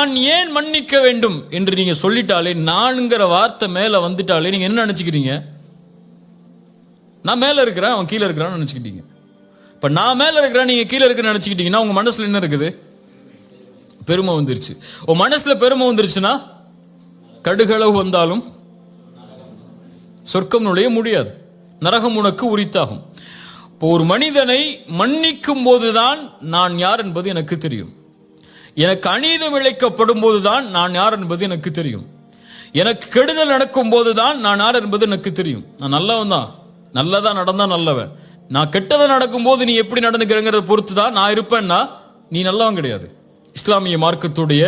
நான் ஏன் மன்னிக்க வேண்டும் என்று நீங்க சொல்லிட்டாலே நான்ங்கிற வார்த்தை மேல வந்துட்டாலே நீங்க என்ன நினைச்சுக்கிறீங்க நான் மேல இருக்கிறேன் அவன் கீழே இருக்கிறான்னு நினைச்சுக்கிட்டீங்க. இப்ப நான் மேல இருக்கிறேன் நீங்க கீழே இருக்கிற நினைச்சுக்கிட்டீங்கன்னா உங்க மனசுல என்ன இருக்குது? பெருமை வந்துருச்சு. உன் மனசுல பெருமை வந்துருச்சுன்னா கடுகளவு வந்தாலும் சொர்க்கம் நுழைய முடியாது. நரகம் உனக்கு உரித்தாகும். இப்போ ஒரு மனிதனை மன்னிக்கும் போதுதான் நான் யார் என்பது எனக்கு தெரியும். எனக்கு அநீதம் இழைக்கப்படும் போதுதான் நான் யார் என்பது எனக்கு தெரியும். எனக்கு கெடுதல் நடக்கும் போதுதான் நான் யார் என்பது எனக்கு தெரியும். நான் நல்லவன் தான். நல்லதா நடந்தா நல்லவன். நான் கெட்டதை நடக்கும் போது நீ எப்படி நடந்துக்கிறங்கிறத பொறுத்து தான் நான் இருப்பேன்னா நீ நல்லவன் கிடையாது. இஸ்லாமிய மார்க்கத்துடைய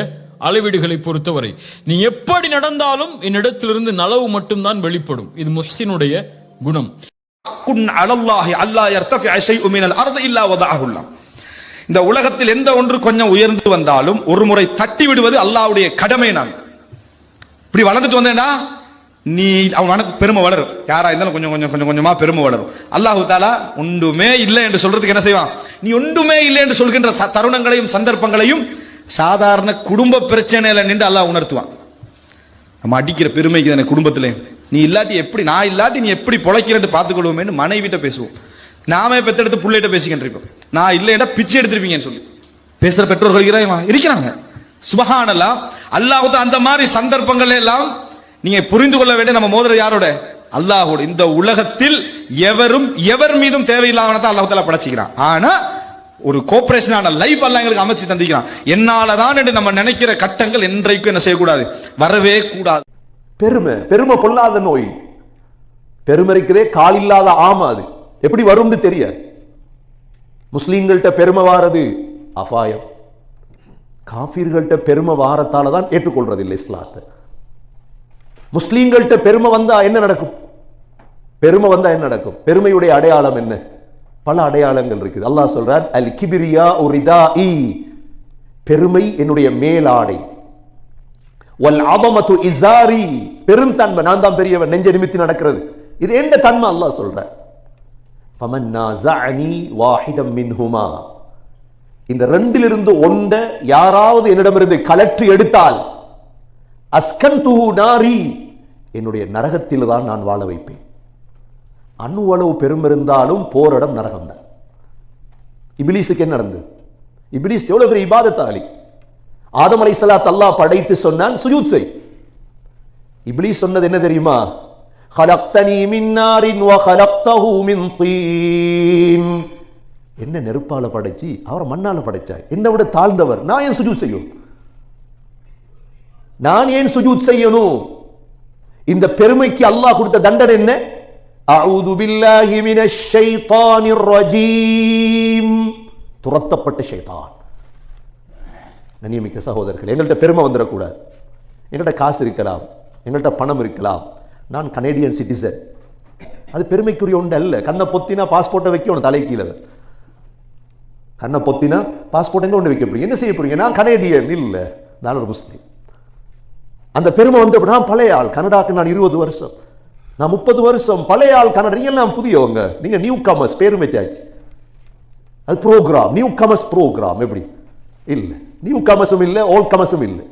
அளவீடுகளை பொறுத்தவரை நீ எப்படி நடந்தாலும் என்னிடத்திலிருந்து நலவு மட்டும்தான் வெளிப்படும். இது முஹ்சினுடைய குணம். அல்லாஹ் அலல்லாஹி அல்லா யர்தஃபி ஷைஉ மினல் அர்து இல்லா வதஅஹுல்லா இந்த உலகத்தில் எந்த ஒன்று கொஞ்சம் உயர்ந்து வந்தாலும் ஒரு முறை தட்டி விடுவது அல்லாஹ்வுடைய கடமை நான். இப்படி வளர்ந்துட்டு வந்தேன்னா நீ அவனுக்கு பெருமை வளரும். யாரா இருந்தாலும் கொஞ்சம் கொஞ்சம் கொஞ்சம் கொஞ்சமா பெருமை வளரும். அல்லாஹு தாலா ஒன்றுமே இல்லை என்று சொல்றதுக்கு என்ன செய்வான்? நீ ஒன்றுமே இல்லை என்று சொல்கின்ற ச- தருணங்களையும் சந்தர்ப்பங்களையும் சாதாரண குடும்ப பிரச்சனையில நின்று அல்லாஹ் உணர்த்துவான். நம்ம அடிக்கிற பெருமைக்கு தானே குடும்பத்துல. நீ இல்லாட்டி எப்படி நான் இல்லாட்டி நீ எப்படி பொழைக்கிறேன்னு பார்த்துக்கொள்வோமேன்னு மனைவிட்ட பேசுவோம். நாமே பெத்தெடுத்து புள்ளைகிட்ட பேசிக்கிட்டு இருக்கோம். நான் இல்லைன்னா பிச்சை எடுத்திருப்பீங்கன்னு சொல்லி. பேசுற பெற்றோர்கள் இருக்கிறாங்க இருக்கிறாங்க. சுபஹானல்லாம் அல்லாஹ் அந்த மாதிரி சந்தர்ப்பங்கள் எல்லாம் நீங்க புரிந்து கொள்ள வேண்டிய நம்ம மோதிர யாரோட? அல்லாஹோட. இந்த உலகத்தில் எவரும் எவர் மீதும் தேவையில்லாம தான் அல்லாஹ் தாலா படைச்சிக்கிறான். ஆனா ஒரு கோஆபரேஷனான லைஃப் எல்லாம் எங்களுக்கு அமைச்சு தந்திக்கிறான் என்னாலதான் என்று நம்ம நினைக்கிற கட்டங்கள் என்றைக்கும் என்ன செய்யக்கூடாது? வரவே கூடாது. பெருமை பெருமை பொல்லாத நோய். பெருமை காலில்லாத கால் இல்லாத ஆமா அது. எப்படி வரும்னு தெரிய முஸ்லீம்கள்ட்ட பெருமை வாரது அபாயம். காஃபிர்கள்ட்ட பெருமை வாரத்தால தான் ஏற்றுக்கொள்றது இல்லை இஸ்லாத்தை. முஸ்லீம்கள்ட்ட பெருமை வந்தா என்ன நடக்கும்? பெருமை வந்தா என்ன நடக்கும்? பெருமையுடைய அடையாளம் என்ன? பல அடையாளங்கள் இருக்குது. அல்லாஹ் சொல்றார் அல் கிபிரியா உரிதா இ பெருமை என்னுடைய மேலாடை. வல் அபமத்து இசாரி பெரும் தன்மை நான் தான் பெரியவன். நெஞ்ச நிமித்தி நடக்கிறது. இது எந்த தன்மை? அல்லாஹ் சொல்றேன் ஃபமன் நாஸஅனி வாஹிதம் மின்ஹுமா இந்த ரெண்டிலிருந்து ஒன்றை யாராவது என்னிடமிருந்து கலற்றி எடுத்தால் அஸ்கந்துஹு நாரி என்னுடைய நரகத்தில் தான் நான் வாழ வைப்பேன். அணுவளவு பெருமிருந்தாலும் பெரும் இருந்தாலும் போரிடம் நரகம்தான் இபிலிஸுக்கு என்ன நடந்தது? இபிலிஸ் எவ்வளவு பெரிய இபாதத்தாளி. ஆதம் அலைஹிஸ்ஸலாத் அல்லாஹ் படைத்து சொன்னான் சுயூத் செய். இபிலீஸ் சொன்னது என்ன தெரியுமா? ஹலக்தனி மின்னாரின் வஹலக்தஹு மின் தீன் என்ன நெருப்பால படைச்சு அவரை மண்ணால படைச்சா என்னை விட தாழ்ந்தவர். நான் ஏன் சுஜூத் செய்யும்? நான் ஏன் சுஜூத் செய்யணும்? இந்த பெருமைக்கு அல்லாஹ் கொடுத்த தண்டனை என்ன? அவுது பில்லாஹி மின ஷைத்தானிர் ரஜீம். துரத்தப்பட்ட ஷைத்தான். கண்ணியமிக்க சகோதரர்கள் எங்கள்கிட்ட பெருமை வந்துடக்கூடாது. எங்கள்கிட்ட காசு இருக்கலாம். எங்கள்கிட்ட பணம் இருக்கலாம். நான் கனேடியன் சிட்டிசன் அது பெருமைக்குரிய ஒன்று அல்ல. கண்ணை பொத்தினா பாஸ்போர்ட்டை வைக்கணும் தலை கீழே. கண்ணை பொத்தினா பாஸ்போர்ட் எங்கே ஒன்று வைக்க போறீங்க? என்ன செய்ய போறீங்க? நான் கனேடியன் இல்லை. நான் ஒரு முஸ்லீம். அந்த பெருமை வந்து நான் பழைய ஆள். கனடாக்கு நான் இருபது வருஷம். நான் முப்பது வருஷம் பழைய ஆள் கனடா நான் புதியவங்க. நீங்க நியூ கமர்ஸ் பேரும் சாச்சு அது ப்ரோக்ராம் நியூ கமர்ஸ் ப்ரோக்ராம் எப்படி? இல்லை. நியூ கமர்ஸும் இல்லை ஓல்ட் கமர்ஸும் இல்லை.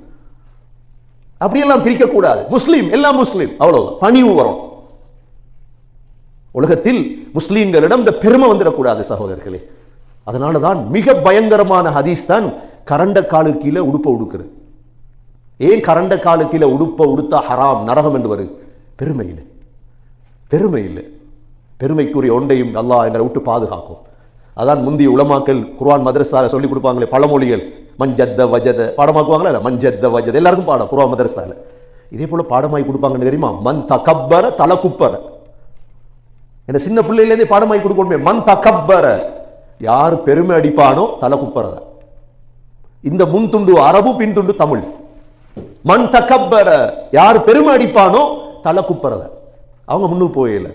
அப்படியெல்லாம் பிரிக்கக்கூடாது. முஸ்லீம் எல்லாம் முஸ்லீம். அவ்வளவு பணிவு வரும் உலகத்தில் முஸ்லீம்களிடம் இந்த பெருமை வந்துடக்கூடாது சகோதரர்களே. அதனால தான் மிக பயங்கரமான ஹதீஸ் தான் கரண்ட காலு கீழே உடுப்ப உடுக்கிறது ஏன் கரண்ட காலு கீழே உடுப்பை உடுத்தா ஹராம் நரகம் என்று வருது? பெருமை இல்லை. பெருமை இல்லை. பெருமைக்குரிய ஒன்றையும் நல்லா எங்களை விட்டு பாதுகாக்கும். அதான் முந்தைய உலமாக்கள் குர்ஆன் மதரசால சொல்லிக் கொடுப்பாங்களே பழமொழிகள். மஞ்சத்த வஜத. பாடமாக்குவாங்களா? இல்லை மஞ்சத்த வஜத. எல்லாருக்கும் பாடம் குர்ஆன் மதரசாவில் இதே போல பாடமாகி கொடுப்பாங்கன்னு தெரியுமா? மன் தகப்பர தலை குப்பர. என்ன சின்ன பிள்ளையிலேருந்தே பாடமாகி கொடுக்கணுமே. மன் தகப்பர. யார் பெருமை அடிப்பானோ தலை குப்பரத இந்த முன் துண்டு அரபு பின் துண்டு தமிழ். மன் தகப்பர. யார் பெருமை அடிப்பானோ தலை குப்பரத அவங்க முன்னுக்கு போயில